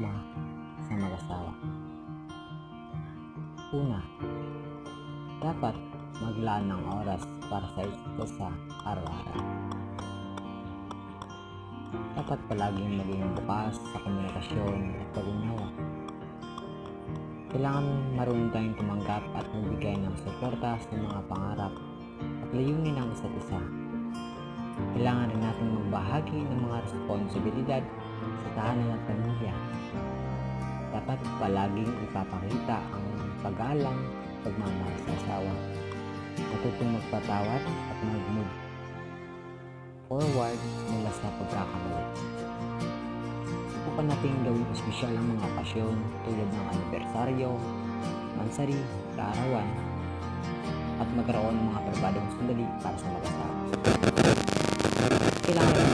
pagsasama sa mag-asawa. Una, dapat maglaan ng oras para sa isa't isa araw-araw. Dapat palaging maging bukas sa komunikasyon at pag-unawa. Kailangan marunong tayong tumanggap at magbigay ng suporta sa mga pangarap at layunin ng isa't isa. Kailangan rin natin magbahagi ng mga responsibilidad sa tahanan at pamilya. Dapat palaging ipapakita ang pag-alang pagmamahal sa asawa. Matutong magpatawad at mag-move forward mula sa pagkakamali. Subukan natin gawing espesyal ang mga okasyon tulad ng anibersaryo, mansari, kaarawan, at magkaroon ng mga pribadong sandali para sa mag-asawa. Kailangan